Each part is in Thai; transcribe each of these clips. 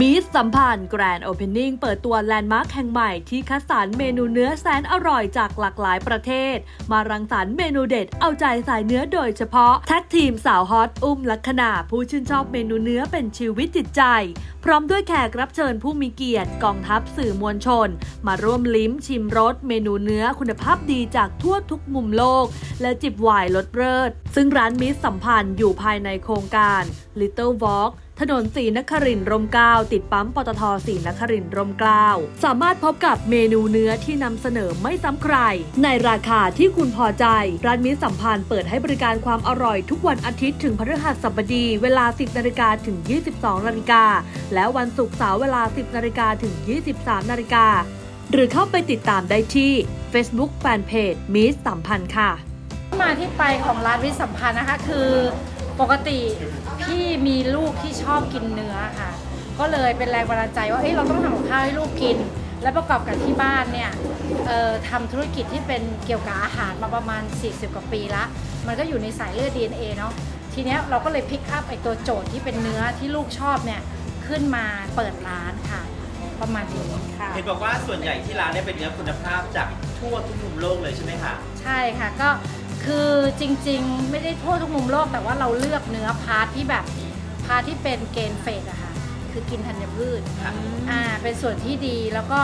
มีสสัมพันธ์แกรนด์โอเพนนิ่งเปิดตัวแลนด์มาร์คแห่งใหม่ที่คัดสรรเมนูเนื้อแสนอร่อยจากหลากหลายประเทศ มารังสรรค์เมนูเด็ดเอาใจสายเนื้อโดยเฉพาะ แท็กทีมสาวฮอตอุ้มลักษณะผู้ชื่นชอบเมนูเนื้อเป็นชีวิตจิตใจ พร้อมด้วยแขกรับเชิญผู้มีเกียรติกองทัพสื่อมวลชน มาร่วมลิ้มชิมรสเมนูเนื้อคุณภาพดีจากทั่วทุกมุมโลก และจิบไวน์รสเลิศซึ่งร้านมิสสัมพันธ์อยู่ภายในโครงการ Little Walk ถนนสีนครินทร์ร่มเกล้าติดปั๊มปตทสีนครินทร์ร่มเกล้าสามารถพบกับเมนูเนื้อที่นำเสนอไม่ซ้ำใคร ในราคาที่คุณพอใจ ร้านมิตรสัมพันธ์เปิดให้บริการความอร่อยทุกวันอาทิตย์ถึงพฤหัสบดี เวลา 10นาฬิกาถึง 22นาฬิกาและวันศุกร์เสาร์เวลา 10นาฬิกาถึง 23นาฬิกาหรือเข้าไปติดตามได้ที่ Facebook Fanpage มิตรสัมพันธ์ค่ะ มาที่ไปของร้านวิทย์สัมพันธ์นะคะคือ ปกติพี่มีลูกที่ชอบกินเนื้อค่ะ ก็เลยเป็นแรงบันดาลใจว่าเอ้ยเราต้องทำกับข้าวให้ลูกกิน และประกอบกับที่บ้านเนี่ยเอ่อทำธุรกิจที่เป็นเกี่ยวกับอาหารมาประมาณ 40 กว่าปีละ มันก็อยู่ในสายเลือด DNA เนาะทีเนี้ยเราก็เลยพิกอัพไอตัวโจทย์ที่เป็นเนื้อที่ลูกชอบเนี่ยขึ้นมาเปิดร้านค่ะ ประมาณนี้ค่ะ เห็นบอกว่าส่วนใหญ่ที่ร้านเนี่ยเป็นเนื้อคุณภาพจากทั่วทุกมุมโลกเลยใช่ไหมคะ ใช่ค่ะก็ คือจริงๆ ไม่ได้ทั่วทุกมุมโลก แต่ว่าเราเลือกเนื้อพาร์ทที่แบบพาร์ทที่เป็นเกณฑ์เฟดอะค่ะคือกินธัญพืชค่ะอ่าเป็นส่วนที่ดีแล้วก็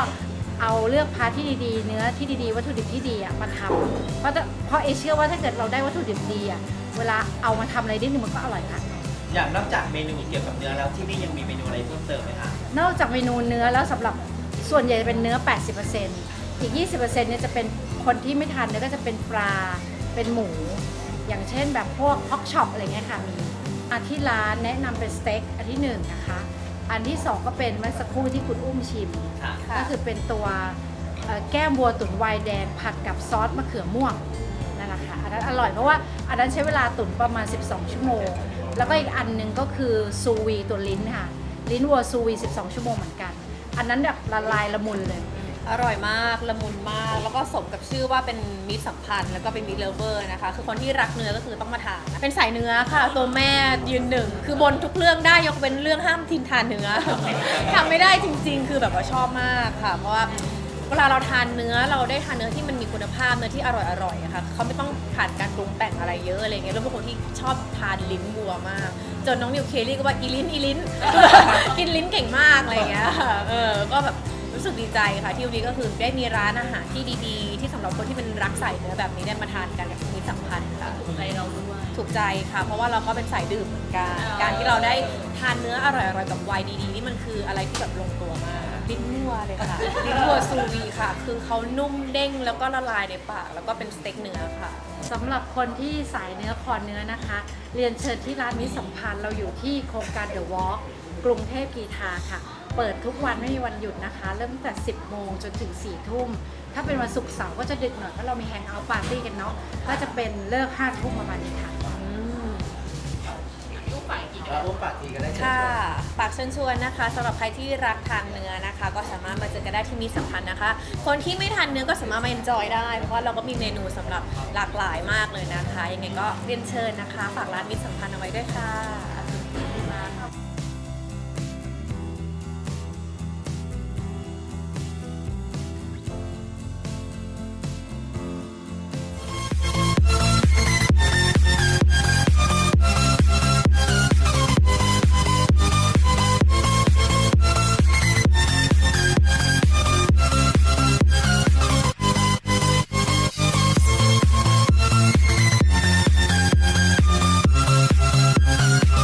เอาเลือกพาร์ทที่ดีๆ เนื้อที่ดีๆ วัตถุดิบที่ดีอะมาทำเพราะถ้าเพราะเอเชื่อว่าถ้าเกิดเราได้วัตถุดิบดีอะเวลาเอามาทำอะไรนิดนึงมันก็อร่อยละอย่างนอกจากเมนูเกี่ยวกับเนื้อแล้วที่นี่ยังมีเมนูอะไรเพิ่มเติมไหมคะนอกจากเมนูเนื้อแล้วสำหรับส่วนใหญ่จะเป็นเนื้อ 80%อีก 20%เนี่ยจะเป็นคนที่ไม่ทานเนื้อก็จะเป็นปลา เป็นหมู อย่างเช่นแบบพวกฮอกช็อปอะไรเงี้ยค่ะมีอันที่ร้านแนะนำเป็นสเต็กอันที่หนึ่งนะคะ อันที่สองก็เป็นเมื่อสักครู่ที่คุณอุ้มชิมค่ะ ก็คือเป็นตัวเอ่อแก้มวัวตุ๋นไวน์แดงผัดกับซอสมะเขือม่วงนั่นแหละค่ะอันนั้นอร่อยเพราะว่าอันนั้นใช้เวลาตุ๋นประมาณ 12 ชั่วโมง แล้วก็อีกอันหนึ่งก็คือซูวีตัวลิ้นค่ะ ลิ้นวัวซูวี 12 ชั่วโมงเหมือนกัน อันนั้นแบบละลายละมุนเลย อร่อยมากละมุนมาก แล้วก็สมกับชื่อว่าเป็นมิตรสัมพันธ์แล้วก็เป็นมิตรเลเวอร์นะคะ คือคนที่รักเนื้อก็คือต้องมาทานเป็นสายเนื้อค่ะ ตัวแม่ยืนหนึ่ง คือบนทุกเรื่องได้ยกเว้นเรื่องห้ามทินทานเนื้อ ทำไม่ได้จริง ๆ คือแบบว่าชอบมากค่ะ เพราะว่าเวลาเราทานเนื้อเราได้ทานเนื้อที่มันมีคุณภาพเนื้อที่อร่อยๆอะค่ะเขาไม่ต้องผ่านการปรุงแต่งอะไรเยอะอะไรเงี้ยแล้วเป็นคนที่ชอบทานลิ้นวัวมาก จนน้องนิวเคลลี่ก็ว่าอีลิ้นอีลิ้น กินลิ้นเก่งมากอะไรเงี้ยเออก็แบบ รู้สึกดีใจค่ะที่วันนี้ก็คือได้มีร้านอาหารที่ดีๆ ที่สำหรับคนที่เป็นรักสายเนื้อแบบนี้ได้มาทานกันกับมีสัมพันธ์ค่ะถูกใจเราด้วย ถูกใจค่ะ เพราะว่าเราก็เป็นสายดื่มเหมือนกันการที่เราได้ทานเนื้ออร่อยๆกับไวน์ดีๆ นี่มันคืออะไรที่แบบลงตัวมากลิ้นวัวเลยค่ะ ลิ้นวัวซูวีค่ะ คือเขานุ่มเด้งแล้วก็ละลายในปาก แล้วก็เป็นสเต็กเนื้อค่ะ สำหรับคนที่สายเนื้อคอเนื้อนะคะ เรียนเชิญที่ร้านมิตรสัมพันธ์เราอยู่ที่โครงการ The Walk กรุงเทพกีทาค่ะ เปิดทุกวันไม่มีวันหยุดนะคะ เริ่มตั้งแต่ 10 โมงจนถึง 4 ทุ่ม ถ้าเป็นวันศุกร์เสาร์ก็จะดึกหน่อยเพราะเรามีแฮงเอาท์ปาร์ตี้กันเนาะก็จะเป็นเลิก5ทุ่มประมาณนี้ค่ะแล้วรูปปากทีก็ได้เชิญชค่ะวน ฝากเชิญชวนนะคะสำหรับใครที่รักทานเนื้อนะคะ ก็สามารถมาเจอกันได้ที่มีสัมพันธ์นะคะ คนที่ไม่ทานเนื้อก็สามารถมาเอนจอยได้ เพราะว่าเราก็มีเมนูสำหรับหลากหลายมากเลยนะคะ ยังไงก็เรียนเชิญนะคะ ฝากร้านมิตรสัมพันธ์เอาไว้ด้วยค่ะ